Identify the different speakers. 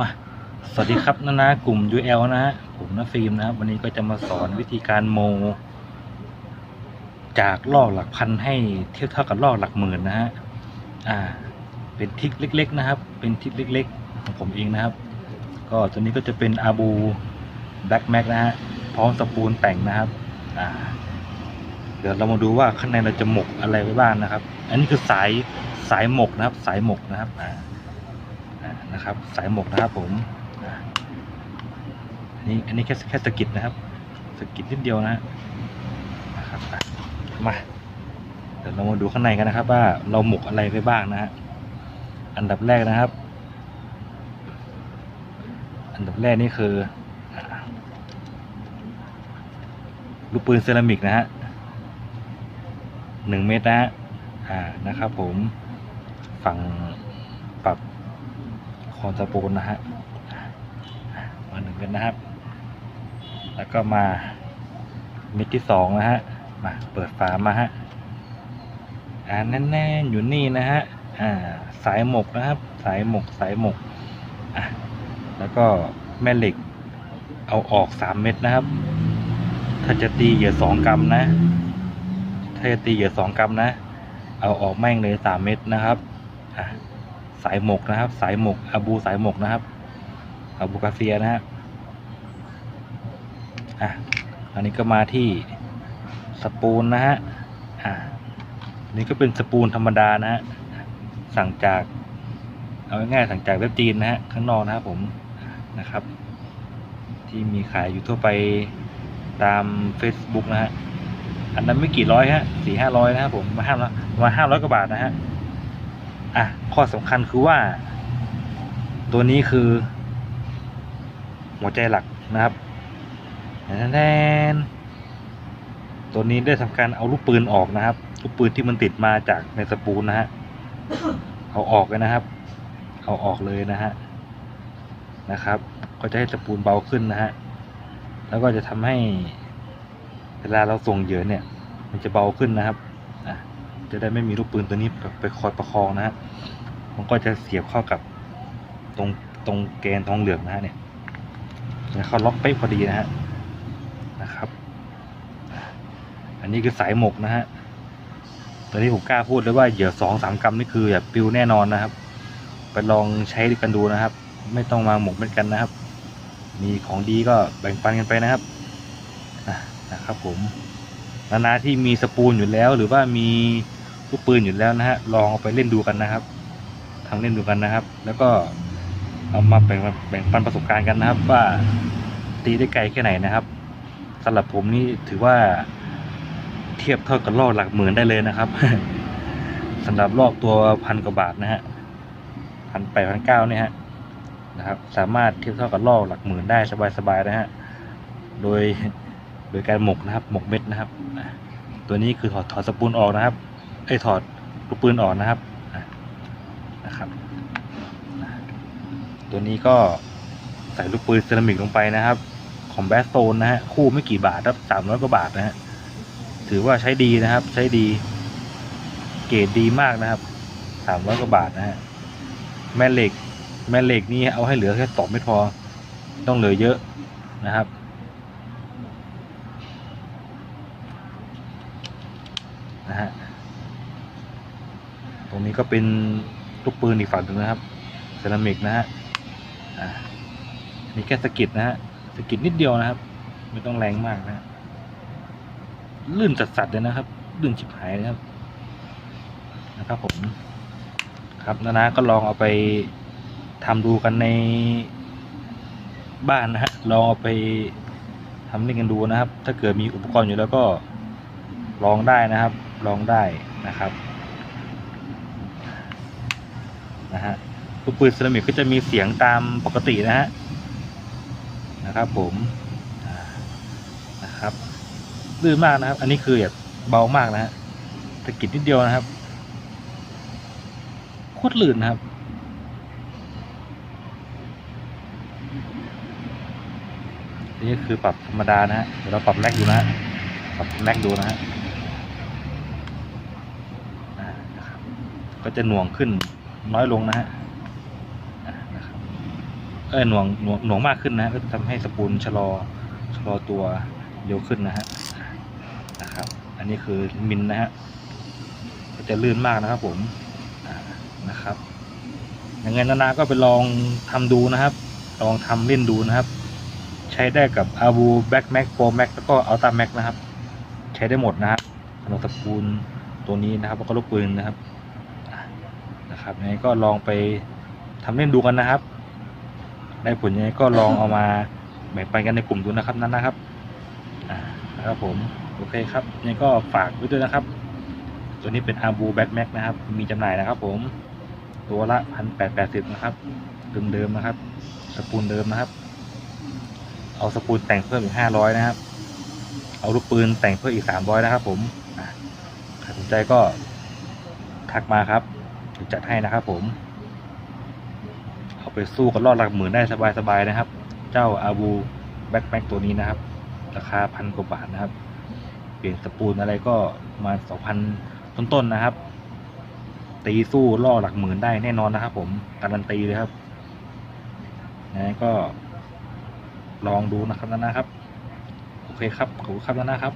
Speaker 1: มาสวัสดีครับนะนะกลุ่ม UL นะฮะผมนะฟิล์มนะครับวันนี้ก็จะมาสอนวิธีการโม จากลอกหลักพันให้เทียบเท่ากับลอกหลักหมื่นนะฮะอ่า เป็นทิกเล็ก ๆ นะครับ เป็นทิกเล็ก ๆ ของผมเองนะครับ ก็ตัวนี้ก็จะเป็นอาบูแบ็กแม็กนะฮะพร้อมสปูนแต่งนะครับอ่าเดี๋ยวเรามาดูว่าข้างในเราจะหมกอะไรไว้บ้างนะครับ อันนี้คือสายสายหมกนะครับ สายหมกนะครับอ่า นะครับ สายหมกนะครับผมอันนี้อันนี้แค่แค่สกิดนะครับสกิดนิดเดียวนะฮะนะครับมาเดี๋ยวเรามาดูข้างในกันนะครับ ว่าเราหมกอะไรไปบ้างนะฮะอันดับแรกนะครับ อันดับแรกนี่คือลูกปืนเซรามิกนะฮะหนึ่งเมตรนะฮะอ่านะครับ ผมฝั่งปรับ คอนสปูนนะฮะมาหนึ่งกันนะครับ แล้วก็มาเม็ดที่สองนะฮะมาเปิดฝามาฮะอ่าแน่นๆอยู่นี่นะฮะอ่าสายหมกนะครับ สายหมกสายหมกอะแล้วก็แม่เหล็กเอาออกสามเม็ดนะครับ ถ้าจะตีเหยื่อสองกรัมนะ ถ้าจะตีเหยื่อสองกรัมนะ เอาออกแม่งเลยสามเม็ดนะครับอะ สายหมกนะครับ สายหมกอาบูสายหมกนะครับอาบูกาเซียนะฮะอะอันนี้ก็มาที่สปูนนะฮะอะอันนี้ก็เป็นสปูนธรรมดานะฮะสั่งจากเอาง่ายๆสั่งจากเว็บจีนนะฮะข้างนอกนะครับผมนะครับ ที่มีขายอยู่ทั่วไปตาม Facebook นะฮะอันนั้นไม่กี่ร้อยฮะสี่ห้าร้อยนะครับผมมาห้าร้อยมาห้าร้อยกว่าบาทนะฮะ อะข้อสำคัญคือว่า ตัวนี้คือ หัวใจหลักนะครับแนนตัวนี้ได้ทำการเอาลูกปืนออกนะครับ ลูกปืนที่มันติดมาจากในสปูนนะฮะเอาออกเลยนะครับ เอาออกเลยนะฮะนะครับ ก็จะให้สปูนเบาขึ้นนะฮะแล้วก็จะทำให้เวลาเราส่งเหยื่อเนี่ย มันจะเบาขึ้นนะครับ จะได้ไม่มีลูกปืนตัวนี้ไปคอยประคองนะฮะมันก็จะเสียบเข้ากับตรงตรงแกนทองเหลืองนะฮะเนี่ยเนี่ยเขาล็อกเป๊ะพอดีนะฮะนะครับ อันนี้คือสายหมกนะฮะตัวนี้ผมกล้าพูดเลยว่าเหยื่อสองสามกรัมนี่คือแบบปิวแน่นอนนะครับ ไปลองใช้กันดูนะครับ ไม่ต้องมาหมกเหมือนกันนะครับ มีของดีก็แบ่งปันกันไปนะครับนะครับผมนานาที่มีสปูนอยู่แล้วหรือว่ามี ลูกปืนอยู่แล้วนะฮะลองเอาไปเล่นดูกันนะครับทำเล่นดูกันนะครับ แล้วก็เอามาแบ่งแบ่งปันประสบการณ์กันนะครับ ว่าตีได้ไกลแค่ไหนนะครับสำหรับผมนี่ถือว่าเทียบเท่ากับลอกหลักหมื่นได้เลยนะครับสำหรับลอกตัวพันกว่าบาทนะฮะพันแปดพันเก้าเนี่ยฮะนะครับ สามารถเทียบเท่ากับลอกหลักหมื่นได้สบายๆนะฮะโดยโดยการหมกนะครับ หมกเม็ดนะครับ ตัวนี้คือถอดถอดสปูนออกนะครับ ไอ้ถอดลูกปืนออกนะครับนะครับ ตัวนี้ก็ใส่ลูกปืนเซรามิกลงไปนะครับ ของแบสโตนนะฮะคู่ไม่กี่บาทครับสามร้อยกว่าบาทนะฮะถือว่าใช้ดีนะครับ ใช้ดี เกรดดีมากนะครับสามร้อยกว่าบาทนะฮะแม่เหล็ก แม่เหล็กนี่เอาให้เหลือแค่สองไม่พอ ต้องเหลือเยอะนะครับนะฮะ รงนี้ก็เป็นลูกปืนอีกฝั่งหนึ่งนะครับเซรามิกนะฮะอ่านี่แค่สะกิดนะฮะสะกิดนิดเดียวนะครับ ไม่ต้องแรงมากนะฮะลื่นจัดๆเลยนะครับ ลื่นชิบหายเลยครับ นะครับผม ครับนานาก็ลองเอาไปทำดูกันในบ้านนะฮะลองเอาไปทำเล่นกันดูนะครับ ถ้าเกิดมีอุปกรณ์อยู่แล้วก็ลองได้นะครับ ลองได้นะครับ นะฮะลูกปืนเซรามิกก็จะมีเสียงตามปกตินะฮะนะครับผมนะครับลื่นมากนะครับ อันนี้คือแบบเบามากนะฮะตะกิดนิดเดียวนะครับโคตรลื่นนะครับนี่คือปรับธรรมดานะฮะเดี๋ยวเราปรับแรกดูนะฮะปรับแรกดูนะฮะก็จะหน่วงขึ้น น้อยลงนะฮะนะครับเออหน่วงหน่วงหน่วงมากขึ้นนะฮะก็จะทำให้สปูลชะลอชะลอตัวเร็วขึ้นนะฮะนะครับ อันนี้คือมินนะฮะก็จะลื่นมากนะครับผมนะครับยังไงนานาก็ไปลองทำดูนะครับ ลองทำเล่นดูนะครับ ใช้ได้กับ a v u Black Max Pro Max แล้วก็ Ultra Max นะครับ ใช้ได้หมดนะครับสำหรับสปูลตัวนี้นะครับแล้วก็ลูกปืนนะครับ นะครับยังไงก็ลองไปทำเล่นดูกันนะครับ ได้ผลยังไงก็ลองเอามาแบ่งปันกันในกลุ่มดูนะครับนั่นนะครับอ่านะครับผมโอเคครับยังไงก็ฝากไว้ด้วยนะครับ ตัวนี้เป็น a v u Black Max นะครับ มีจำหน่ายนะครับ ผมตัวละพันแปดแปดสิบนะครับเดิมๆนะครับ สปูลเดิมนะครับ เอาสปูลแต่งเพิ่มอีกห้าร้อยนะครับ เอาลูกปืนแต่งเพิ่มอีกสามร้อยนะครับ ผมอะใครสนใจก็ทักมาครับ จัดให้นะครับผม เอาไปสู้กับรอดหลักหมื่นได้สบายๆนะครับ เจ้าอาบูแบ็คแม็กตัวนี้นะครับ ราคาพันกว่าบาทนะครับ เปลี่ยนสปูลอะไรก็มาสองพันต้นๆนะครับ ตีสู้ล่อหลักหมื่นได้แน่นอนนะครับ ผมการันตีเลยครับนะก็ลองดูนะครับนะนครับ โอเคครับขอบคุณครับนะนะครับ